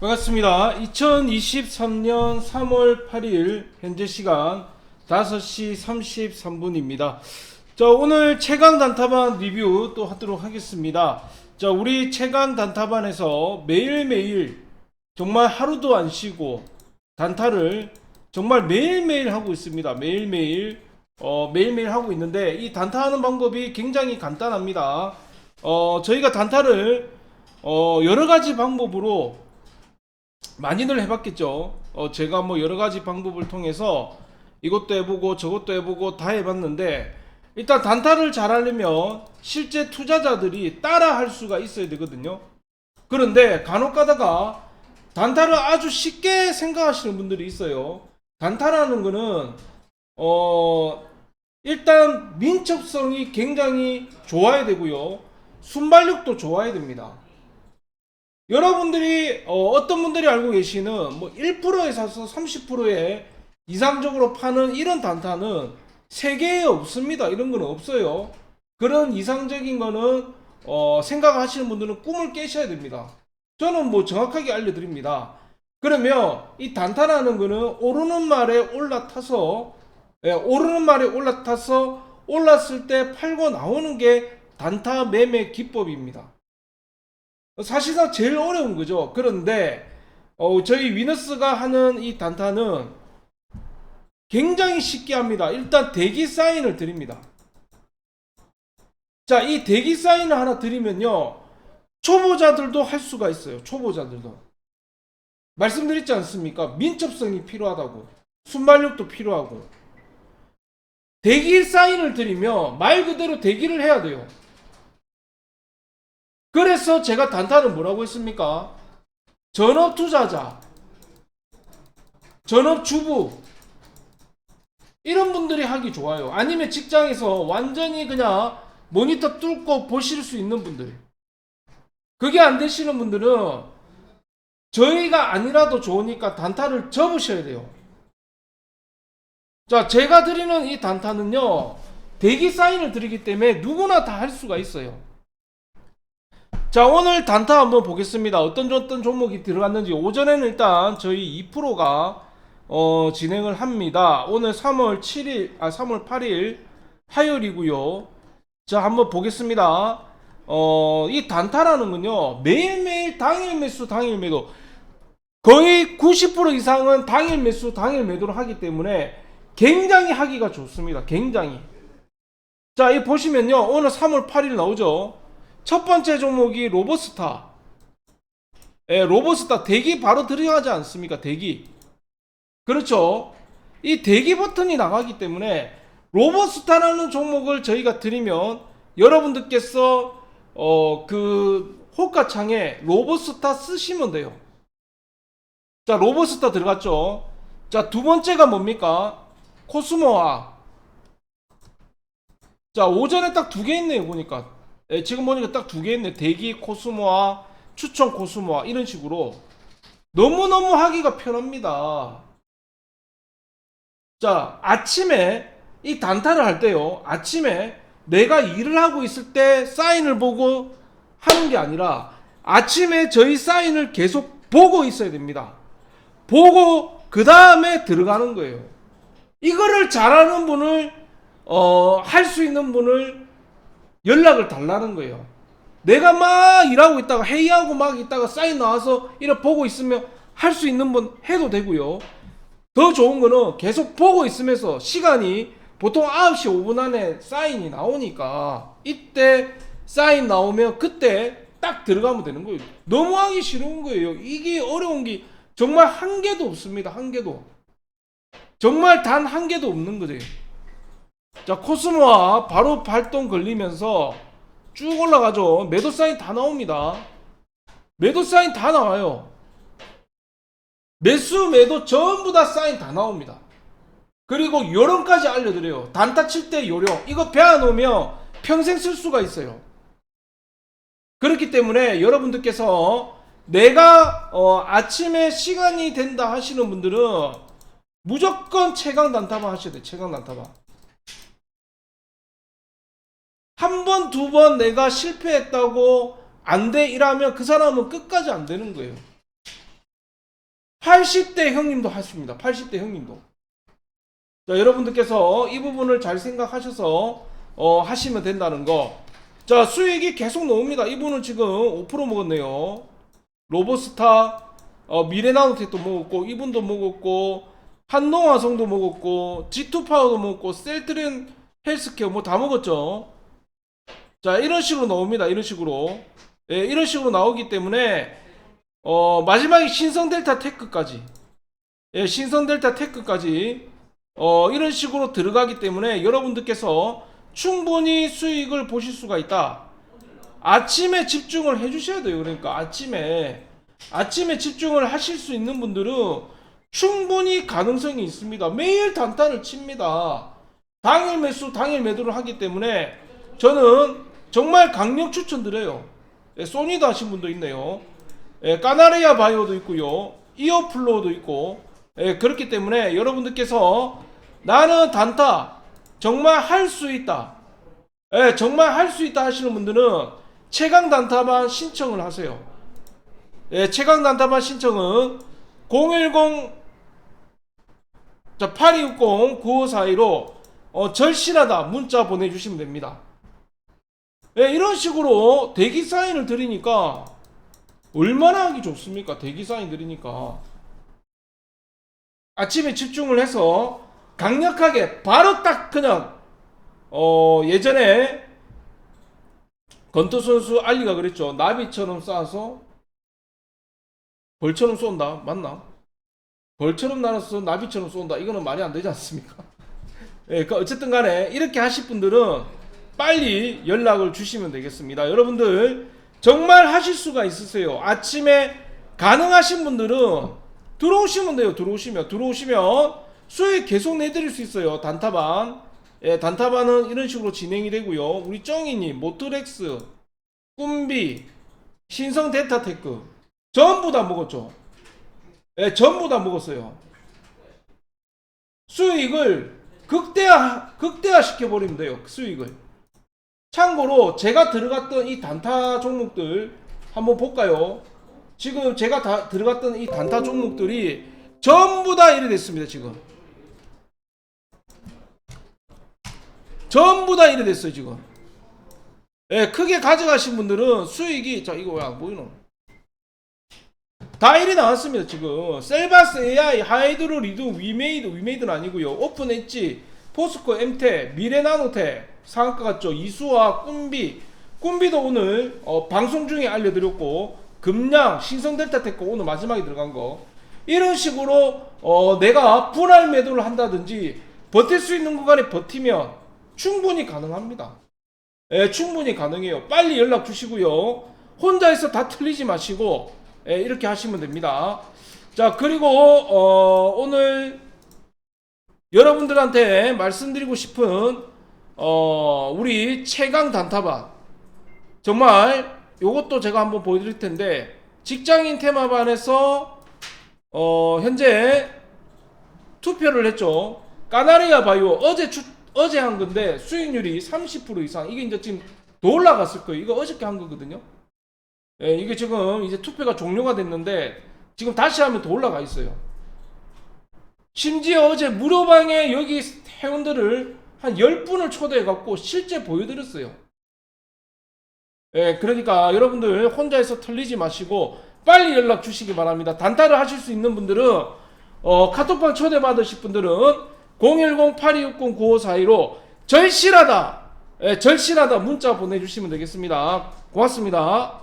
반갑습니다. 2023년 3월 8일 현재 시간 5시 33분입니다. 자, 오늘 최강 단타반 리뷰 또 하도록 하겠습니다. 자, 우리 최강 단타반에서 매일매일 정말 하루도 안 쉬고 단타를 정말 매일매일 하고 있습니다. 매일매일 어, 매일매일 하고 있는데 이 단타하는 방법이 굉장히 간단합니다. 어, 저희가 단타를 어, 여러 가지 방법으로 많이들 해봤겠죠. 어, 제가 뭐 여러 가지 방법을 통해서 이것도 해보고 저것도 해보고 다 해봤는데 일단 단타를 잘하려면 실제 투자자들이 따라 할 수가 있어야 되거든요. 그런데 간혹 가다가 단타를 아주 쉽게 생각하시는 분들이 있어요. 단타라는 거는 어 일단 민첩성이 굉장히 좋아야 되고요. 순발력도 좋아야 됩니다. 여러분들이 어, 떤 분들이 알고 계시는 뭐 1%에 사서 30%에 이상적으로 파는 이런 단타는 세계에 없습니다. 이런 건 없어요. 그런 이상적인 거는 어, 생각하시는 분들은 꿈을 깨셔야 됩니다. 저는 뭐 정확하게 알려드립니다. 그러면 이 단타라는 거는 오르는 말에 올라타서 예, 오르는 말에 올라타서 올랐을 때 팔고 나오는 게 단타 매매 기법입니다. 사실상 제일 어려운 거죠. 그런데 어, 저희 위너스가 하는 이 단타는 굉장히 쉽게 합니다. 일단 대기 사인을 드립니다. 자, 이 대기 사인을 하나 드리면요. 초보자들도 할 수가 있어요. 초보자들도. 말씀드렸지 않습니까? 민첩성이 필요하다고. 순발력도 필요하고. 대기 사인을 드리면 말 그대로 대기를 해야 돼요. 그래서 제가 단타는 뭐라고 했습니까? 전업 투자자, 전업 주부, 이런 분들이 하기 좋아요. 아니면 직장에서 완전히 그냥 모니터 뚫고 보실 수 있는 분들. 그게 안 되시는 분들은 저희가 아니라도 좋으니까 단타를 접으셔야 돼요. 자, 제가 드리는 이 단타는요, 대기 사인을 드리기 때문에 누구나 다 할 수가 있어요. 자 오늘 단타 한번 보겠습니다. 어떤 어떤 종목이 들어갔는지 오전에는 일단 저희 2%가 어, 진행을 합니다. 오늘 3월 7일 아 3월 8일 화요일이고요. 자 한번 보겠습니다. 어, 이 단타라는 건요 매일매일 당일 매수 당일 매도 거의 90% 이상은 당일 매수 당일 매도를 하기 때문에 굉장히 하기가 좋습니다. 굉장히 자, 이 보시면요. 오늘 3월 8일 나오죠. 첫 번째 종목이 로버스타. 예, 로버스타 대기 바로 들어가지 않습니까? 대기. 그렇죠. 이 대기 버튼이 나가기 때문에 로버스타라는 종목을 저희가 드리면 여러분들께서 어, 그 호가창에 로버스타 쓰시면 돼요. 자, 로버스타 들어갔죠. 자, 두 번째가 뭡니까? 코스모아. 자, 오전에 딱 두 개 있네요, 보니까. 예, 지금 보니까 딱 두 개 있네. 대기 코스모아, 추천 코스모아 이런 식으로 너무너무 하기가 편합니다. 자, 아침에 이 단타를 할 때요. 아침에 내가 일을 하고 있을 때 사인을 보고 하는 게 아니라 아침에 저희 사인을 계속 보고 있어야 됩니다. 보고 그 다음에 들어가는 거예요. 이거를 잘하는 분을 어, 할 수 있는 분을 연락을 달라는 거예요. 내가 막 일하고 있다가 회의하고 막 있다가 사인 나와서 이렇게 보고 있으면 할 수 있는 분 해도 되고요. 더 좋은 거는 계속 보고 있으면서 시간이 보통 9시 5분 안에 사인이 나오니까 이때 사인 나오면 그때 딱 들어가면 되는 거예요. 너무 하기 싫은 거예요. 이게 어려운 게 정말 한 개도 없습니다. 한 개도. 정말 단 한 개도 없는 거죠. 자, 코스모와 바로 발동 걸리면서 쭉 올라가죠. 매도 사인 다 나옵니다. 매도 사인 다 나와요. 매수, 매도 전부 다 사인 다 나옵니다. 그리고 요령까지 알려드려요. 단타 칠 때 요령. 이거 배워놓으면 평생 쓸 수가 있어요. 그렇기 때문에 여러분들께서 내가 어, 아침에 시간이 된다 하시는 분들은 무조건 최강 단타만 하셔야 돼요. 최강 단타만. 한 번, 두 번 내가 실패했다고 안 돼 이러면 그 사람은 끝까지 안 되는 거예요. 80대 형님도 하십니다. 80대 형님도. 자, 여러분들께서 이 부분을 잘 생각하셔서 어, 하시면 된다는 거. 자, 수익이 계속 나옵니다. 이분은 지금 5% 먹었네요. 로보스타, 어, 미래나노텍도 먹었고, 이분도 먹었고, 한동화성도 먹었고, G2파워도 먹었고, 셀트렌 헬스케어 뭐 다 먹었죠. 자, 이런 식으로 나옵니다. 이런 식으로. 예, 이런 식으로 나오기 때문에, 어, 마지막에 신성 델타 테크까지. 예, 신성 델타 테크까지. 어, 이런 식으로 들어가기 때문에 여러분들께서 충분히 수익을 보실 수가 있다. 아침에 집중을 해 주셔야 돼요. 그러니까 아침에 아침에 집중을 하실 수 있는 분들은 충분히 가능성이 있습니다. 매일 단타를 칩니다. 당일 매수, 당일 매도를 하기 때문에 저는 정말 강력 추천드려요. 예, 소니도 하신 분도 있네요. 예, 까나리아 바이오도 있고요. 이어플로우도 있고. 예, 그렇기 때문에 여러분들께서 나는 단타 정말 할 수 있다. 예, 정말 할 수 있다 하시는 분들은 최강 단타만 신청을 하세요. 예, 최강 단타만 신청은 010 자, 8260 9542로 어, 절실하다 문자 보내주시면 됩니다. 예, 이런 식으로 대기 사인을 드리니까 얼마나 하기 좋습니까? 대기 사인 드리니까 아침에 집중을 해서 강력하게 바로 딱 그냥 어 예전에 건투 선수 알리가 그랬죠 나비처럼 쏴서 벌처럼 쏜다 맞나? 벌처럼 날아서 나비처럼 쏜다 이거는 말이 안 되지 않습니까? 예, 그 어쨌든 간에 이렇게 하실 분들은 빨리 연락을 주시면 되겠습니다. 여러분들 정말 하실 수가 있으세요. 아침에 가능하신 분들은 들어오시면 돼요. 들어오시면 들어오시면 수익 계속 내드릴 수 있어요. 단타반. 예, 단타반은 이런 식으로 진행이 되고요. 우리 정이님, 모트렉스, 꿈비, 신성 데이터테크 전부 다 먹었죠. 예, 전부 다 먹었어요. 수익을 극대화 극대화 시켜 버리면 돼요. 수익을. 참고로 제가 들어갔던 이 단타 종목들 한번 볼까요? 지금 제가 다 들어갔던 이 단타 종목들이 전부 다 이래 됐습니다. 지금 전부 다 이래 됐어요. 지금. 예, 크게 가져가신 분들은 수익이 자 이거 왜 안 보이노? 다 일이 나왔습니다 지금 셀바스 AI 하이드로 리드 위메이드 위메이드는 아니고요 오픈 엣지 포스코 엠테 미래나노테 상한가 같죠 이수와 꿈비. 꿈비도 오늘 어, 방송 중에 알려드렸고 금량 신성델타테크 오늘 마지막에 들어간 거. 이런 식으로 어, 내가 분할 매도를 한다든지 버틸 수 있는 구간에 버티면 충분히 가능합니다. 예, 충분히 가능해요. 빨리 연락 주시고요. 혼자서 다 틀리지 마시고 예, 이렇게 하시면 됩니다. 자, 그리고 어, 오늘 여러분들한테 말씀드리고 싶은 어, 우리 최강 단타반 정말 요것도 제가 한번 보여드릴 텐데 직장인 테마반에서 어, 현재 투표를 했죠. 까나리아 바이오 어제 주, 어제 한 건데 수익률이 30% 이상 이게 이제 지금 더 올라갔을 거예요. 이거 어저께 한 거거든요. 예, 이게 지금 이제 투표가 종료가 됐는데 지금 다시 하면 더 올라가 있어요. 심지어 어제 무료방에 여기 회원들을 한 10분을 초대해 갖고 실제 보여드렸어요. 예, 그러니까 여러분들 혼자서 틀리지 마시고 빨리 연락 주시기 바랍니다. 단타를 하실 수 있는 분들은 어, 카톡방 초대 받으실 분들은 010-8260-9542로 절실하다, 예, 절실하다 문자 보내주시면 되겠습니다. 고맙습니다.